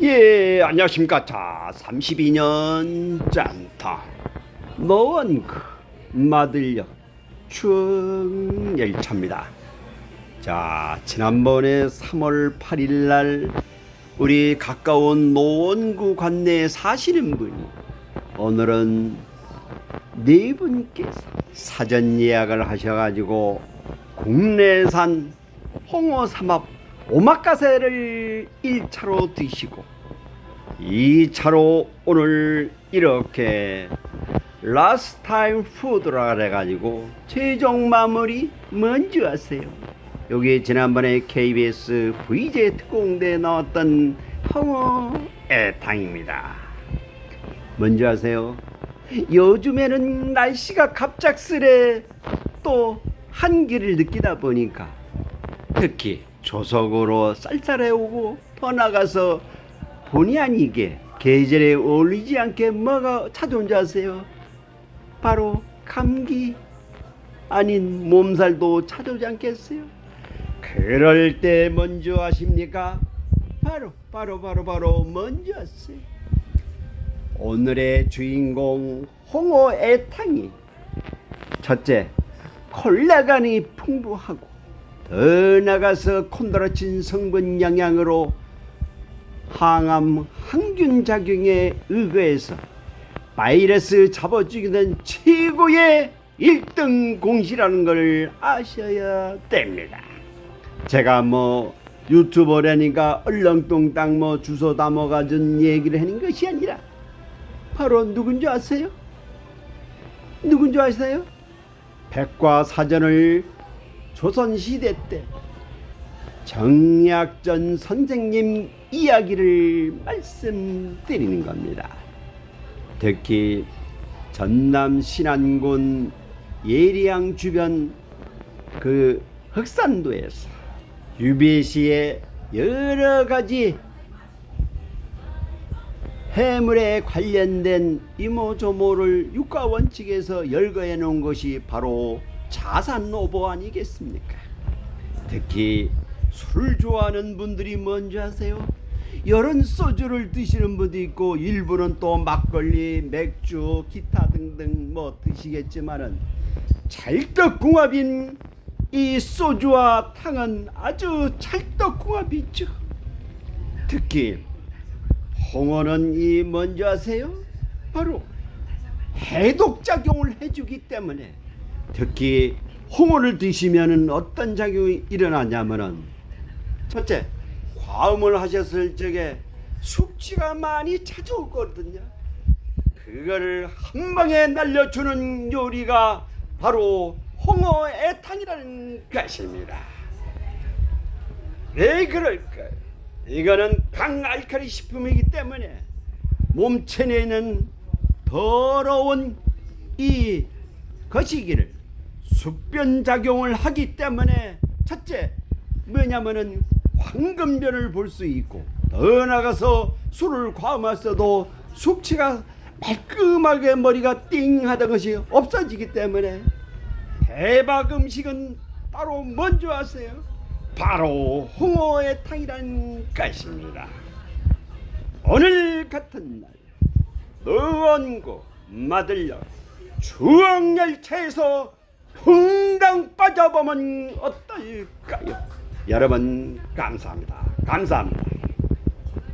예, 안녕하십니까. 자, 32년 짠타. 노원구 마들역 추억열차입니다. 자, 지난번에 3월 8일 날 우리 가까운 노원구 관내에 사시는 분이 오늘은 네 분께서 사전 예약을 하셔가지고 국내산 홍어 삼합 오마카세를 1차로 드시고 2차로 오늘 이렇게 라스트 타임 푸드라 그래가지고 최종 마무리 먼저 하세요. 여기 지난번에 KBS VJ 특공대에 나왔던 홍어 애탕입니다. 먼저 하세요. 요즘에는 날씨가 갑작스레 또 한기를 느끼다 보니까 특히 조석으로 쌀쌀해 오고 더 나가서 본의 아니게 계절에 어울리지 않게 뭐가 찾아온 줄 아세요? 바로 감기 아닌 몸살도 찾아오지 않겠어요? 그럴 때 먼저 하십니까? 바로 바로 바로 바로 먼저 하세요. 오늘의 주인공 홍어 애탕이 첫째 콜라간이 풍부하고 더 나가서 콘드로친 성분 영향으로 항암 항균 작용에 의거해서 바이러스 잡아주기는 최고의 1등 공시라는 걸 아셔야 됩니다. 제가 뭐 유튜버라니까 얼렁뚱땅 뭐 주소 담아가진 얘기를 하는 것이 아니라 바로 누군지 아세요? 누군지 아세요? 백과사전을 조선시대 때 정약전 선생님 이야기를 말씀드리는 겁니다. 특히 전남 신안군 예리양 주변 그 흑산도에서 유배시의 여러 가지 해물에 관련된 이모저모를 육가 원칙에서 열거해 놓은 것이 바로 자산노보 아니겠습니까? 특히 술 좋아하는 분들이 뭔지 아세요? 여런 소주를 드시는 분도 있고 일부는 또 막걸리, 맥주, 기타 등등 뭐 드시겠지만은 찰떡궁합인 이 소주와 탕은 아주 찰떡궁합이죠. 특히 홍어는 이 뭔지 아세요? 바로 해독 작용을 해주기 때문에 특히 홍어를 드시면은 어떤 작용이 일어나냐면은 첫째 과음을 하셨을 적에 숙취가 많이 찾아오거든요. 그거를 한 방에 날려주는 요리가 바로 홍어 애탕이라는 것입니다. 왜 그럴까요? 이거는 강알칼리 식품이기 때문에 몸 체 내는 더러운 이 거시기를 숙변 작용을 하기 때문에 첫째 뭐냐면은 황금변을 볼 수 있고 더 나가서 술을 과음했어도 숙취가 말끔하게 머리가 띵 하던 것이 없어지기 때문에 대박 음식은 따로 뭔지 아세요? 바로 홍어의 탕이라는 것입니다. 오늘 같은 날 노원구 마들역 추억열차에서 흥당 빠져보면 어떨까요? 여러분 감사합니다. 감사합니다.